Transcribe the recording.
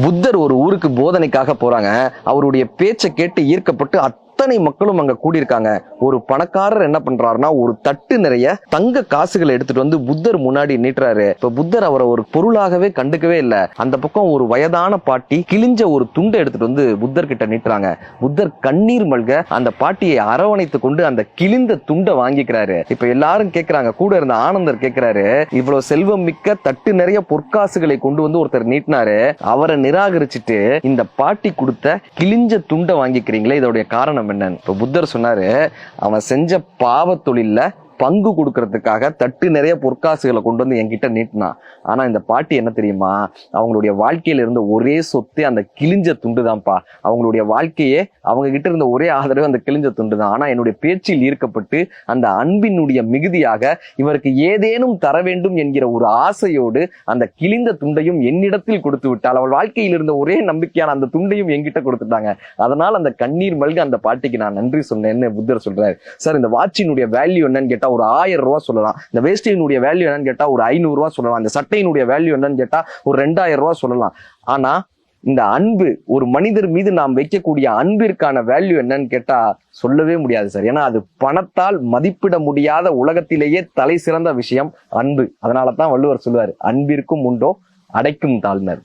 புத்தர் ஒரு ஊருக்கு போதனைக்காக போறாங்க. அவருடைய பேச்சை கேட்டு ஈர்க்கப்பட்டு அத்தனை மக்களும் அங்க கூடியிருக்காங்க. ஒரு பணக்காரர் என்ன பண்றாருன்னா ஒரு தட்டு நிறைய தங்க காசுகளை எடுத்துட்டு வந்து புத்தர் முன்னாடி நீட்டுறாரு. இப்ப புத்தர் அவரை ஒரு பொருளாகவே கண்டுக்கவே இல்லை. அந்த பக்கம் ஒரு வயதான பாட்டி கிழிஞ்ச ஒரு துண்டை எடுத்துட்டு வந்து புத்தர் கிட்ட நீட்டுறாங்க. புத்தர் கண்ணீர் மல்க அந்த பாட்டியை அரவணைத்து கொண்டு அந்த கிழிந்த துண்டை வாங்கிக்கிறாரு. இப்ப எல்லாரும் கேக்குறாங்க கூட இருந்த ஆனந்தர் கேக்குறாரு இவ்வளவு செல்வம் மிக்க தட்டு நிறைய பொற்காசுகளை கொண்டு வந்து ஒருத்தர் நீட்டினாரு. அவரை நிராகரிச்சுட்டு இந்த பாட்டி கொடுத்த கிழிஞ்ச துண்டை வாங்கிக்கிறீங்களே இதோடைய காரணம் என்னன்னு. இப்போ புத்தர் சொன்னாரு அவன் செஞ்ச பாவத்தொழிலில் பங்கு கொடுக்கறதுக்காக தட்டு நிறைய பொற்காசுகளை கொண்டு வந்து என்கிட்ட நீட்டினான் ஆனா இந்த பாட்டி என்ன தெரியுமா? அவங்களுடைய வாழ்க்கையில இருந்த ஒரே சொத்து அந்த கிழிஞ்ச துண்டு தான்ப்பா அவங்களுடைய வாழ்க்கையே அவங்க கிட்ட இருந்த ஒரே ஆதரவு அந்த கிழிஞ்ச துண்டு தான் ஆனா என்னுடைய பேச்சில் ஈர்க்கப்பட்டு அந்த அன்பினுடைய மிகுதியாக இவருக்கு ஏதேனும் தர வேண்டும் என்கிற ஒரு ஆசையோடு அந்த கிழிந்த துண்டையும் என்னிடத்தில் கொடுத்து விட்டால் அவள் வாழ்க்கையில் இருந்த ஒரே நம்பிக்கையான அந்த துண்டையும் என்கிட்ட கொடுத்துட்டாங்க. அதனால் அந்த கண்ணீர் மல்க அந்த பாட்டிக்கு நான் நன்றி சொன்னேன்னு புத்தர் சொல்றாரு. சார் இந்த வாட்சினுடைய வேல்யூ என்னன்னு கேட்டா ஒரு ஆயிரம் ரூபா சொல்லலாம். இந்த வேஷ்டியினுடைய வேல்யூ என்னன்னு கேட்டா ஒரு ஐநூறுரூவா சொல்லலாம். இந்த சட்டையினுடைய வேல்யூ என்னன்னு கேட்டா ஒரு ரெண்டாயிரம் ரூபா சொல்லலாம். ஆனா இந்த அன்பு ஒரு மனிதர் மீது நாம் வைக்கக்கூடிய அன்பிற்கான வேல்யூ என்னன்னு கேட்டா சொல்லவே முடியாது சார் ஏன்னா அது பணத்தால் மதிப்பிட முடியாத உலகத்திலேயே தலை சிறந்த விஷயம் அன்பு. அதனால தான் வள்ளுவர் சொல்லுவார் அன்பிற்கும் உண்டோ அடைக்கும் தாழ்னர்.